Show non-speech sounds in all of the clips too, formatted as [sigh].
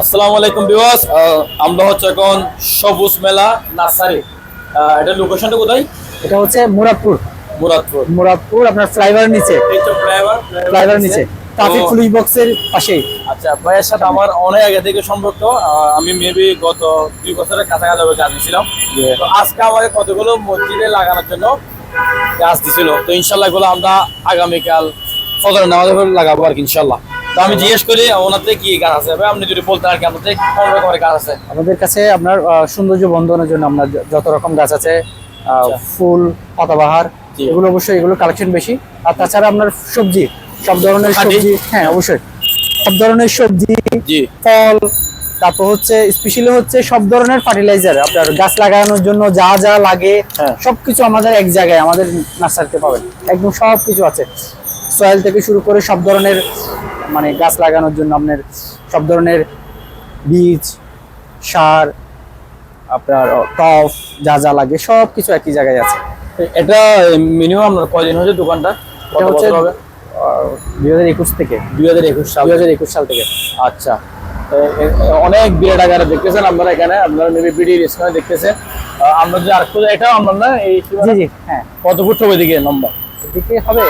আসসালামু আলাইকুম বিওয়াস আমরা হচ্ছে এখন সবুজ মেলা নার্সারি। এটার লোকেশনটা কোথায়? এটা হচ্ছে মুরাদপুর। মুরাদপুর। মুরাদপুর আপনার ফ্লাইওভার নিচে। ফ্লাইওভার নিচে। ট্রাফিক পুলিশ বক্সের পাশেই। আচ্ছা ভাইয়ের সাথে আমার অনেক আগে থেকে সম্পর্ক। আমি মেবি গত দুই বছরের কাছাকাছি হবে গাছ দিয়েছিলাম তো আজকে আমাকে কতগুলো মসজিদে লাগানোর জন্য গাছ দিছিল। তো ইনশাল্লাহ এগুলো আমরা আগামীকাল নামাজে লাগাবো আর কি ইনশাল্লাহ তো আমি জিজ্ঞেস করি ওনাতে কি গাছ আছে? ভাই আপনি যদি বলতেন আর কি আপনাদের কোন রকমের গাছ আছে। আমাদের কাছে আপনার সৌন্দর্য বন্ধনের জন্য আপনার যত রকম গাছ আছে আচ্ছা। ফুল পাতাবাহার। এগুলো অবশ্যই এগুলো কালেকশন বেশি। আর তাছাড়া আপনার সবজি সব ধরনের সবজি হ্যাঁ অবশ্যই। সব ধরনের সবজি ফল তারপর হচ্ছে স্পেশালি হচ্ছে সব ধরনের ফার্টিলাইজার আপনার গাছ লাগানোর জন্য যা যা লাগে হ্যাঁ। সবকিছু আমাদের এক জায়গায় আমাদের নার্সারিতে পাবেন। একদম সব কিছু আছে। সয়েল থেকে শুরু করে সব ধরনের মানে গাছ লাগানোর জন্য আপনার সব ধরনের বীজ সার আপনার টফ যা যা লাগে সব কিছু একই জায়গায় আছে। এটা মিনিমাম কয়দিন হচ্ছে দোকানটা? এটা হচ্ছে হবে? দুই হাজার একুশ থেকে। দুই হাজার একুশ সাল দুই হাজার একুশ সাল থেকে। আচ্ছা। অনেক বিরাট আকারে দেখতেছেন আপনারা এখানে আপনারা মেবি বিডি রেস্টুরেন্ট দেখতেছেন। আমরা যে আর এটাও আমরা না এই হ্যাঁ। কত ফুট হবে দিকে লম্বা এদিকে হবে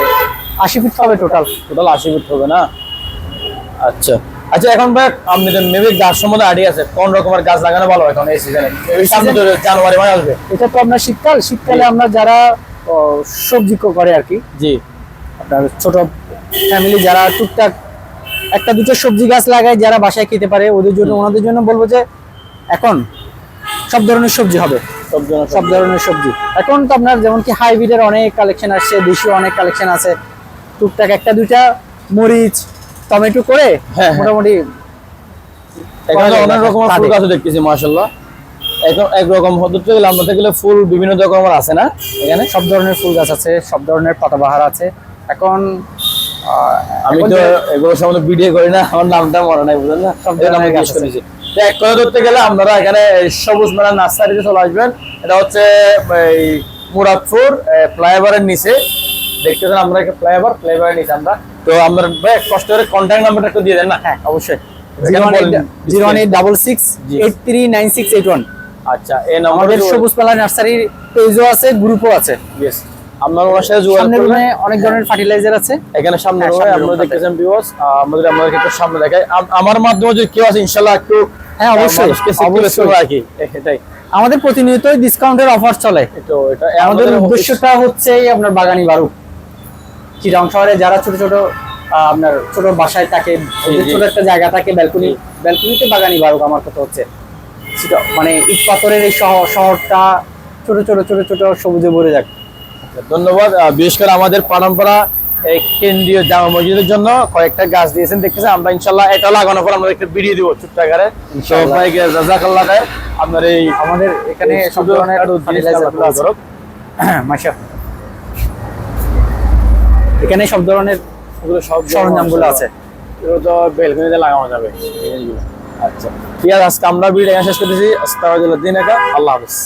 আশি ফিট হবে টোটাল টোটাল আশি ফুট হবে না? আচ্ছা। আচ্ছা এখন ভাই আপনাদের মেবি গাছ সম্বন্ধে আইডিয়া আছে কোন রকমের গাছ লাগানো ভালো হয় এখন এই সিজনে সামনে তো জানুয়ারি মাস আসবে। এটা তো আপনার শীতকাল। শীতকালে আমরা যারা সবজি করে আর কি জি। আপনার ছোট ফ্যামিলি যারা টুকটাক একটা দুটো সবজি গাছ লাগায় যারা বাসায় খেতে পারে ওদের জন্য ওনাদের জন্য বলব যে এখন সব ধরনের সবজি হবে। সব ধরনের সবজি। এখন তো আপনার যেমন কি হাইব্রিডের অনেক কালেকশন আসছে দেশি অনেক কালেকশন আছে। টুকটাক একটা দুইটা মরিচ টমেটো করে হ্যাঁ। মোটামুটি এখানে অনেক রকমের ফুল। গাছও দেখতেছি এখন একরকম হতে গেলে আমাদের গেলে ফুল বিভিন্ন রকমের আছে না? এখানে? সব ধরনের ফুল গাছ আছে সব ধরনের পাতাবাহার আছে। এখন আমি তো এগুলো সম্বন্ধে ভিডিও করি না আমার নামটা মনে নাই বুঝলেন না? সব ধরনের গাছ করেছি। এক কথা ধরতে গেলে আপনারা এখানে সবুজ মেলা নার্সারিতে চলে আসবেন। এটা হচ্ছে এই মুরাদপুর ফ্লাইওভারের নিচে। দেখতেছেন আমরা ফ্লাইওভার ফ্লাইওভারের নিচে আমরা। তো আমরা ভাই কষ্ট করে কন্ট্যাক্ট নাম্বারটা একটু দিয়ে দেন না? হ্যাঁ অবশ্যই। Zero one eight double six eight three nine six eight one. আচ্ছা এই আমাদের নাম্বারের সবুজ পালা নার্সারির পেজও আছে গ্রুপও আছে। ইয়েস আপনার ওনার সাথে যোগাযোগ করবেন। অনেক ধরনের ফার্টিলাইজার আছে। এখানে সামনে হ্যাঁ, রয়ে আপনারা দেখতেছেন ভিউয়ার্স আমাদের আমাদেরকে একটু সামনে দেখায় আমার মাধ্যমে যদি কেউ আছে ইনশাআল্লাহ একটু হ্যাঁ, অবশ্যই, এটাই। আমাদের প্রতিনিয়তই ডিসকাউন্টের অফার চলে। তো এটা আমাদের উদ্দেশ্যটা হচ্ছে আপনার বাগানি বারু। চিরাং শহরে যারা ছোট ছোট আপনার ছোট বাসায় থাকে ছোট একটা জায়গা থাকে ব্যালকনি। ব্যালকনিতে বাগানি বারুক আমার কথা হচ্ছে। সেটা মানে ইট পাথরের এই শহর শহরটা ছোট ছোট ছোট ছোট সবুজে ভরে যাক। ধন্যবাদ। বিশেষ করে আমাদের পারম্পরা কেন্দ্রীয় জামা মসজিদের জন্য কয়েকটা গাছ দিয়েছেন দেখতেছেন আমরা ইনশাল্লাহ এটা লাগানোর পর আমরা একটা ভিডিও দিব ছোট্ট আকারে। জাজাকাল্লাহ খায় আপনার এই আমাদের এখানে সব ধরনের একটু [coughs] এখানে সব ধরনের ওগুলো সব সরঞ্জামগুলো আছে। এগুলো তো বেলকনিতে লাগানো যাবে। আচ্ছা। ঠিক আছে আজকে আমরা ভিডিও শেষ করতেছি। দিন আল্লাহ হাফেজ।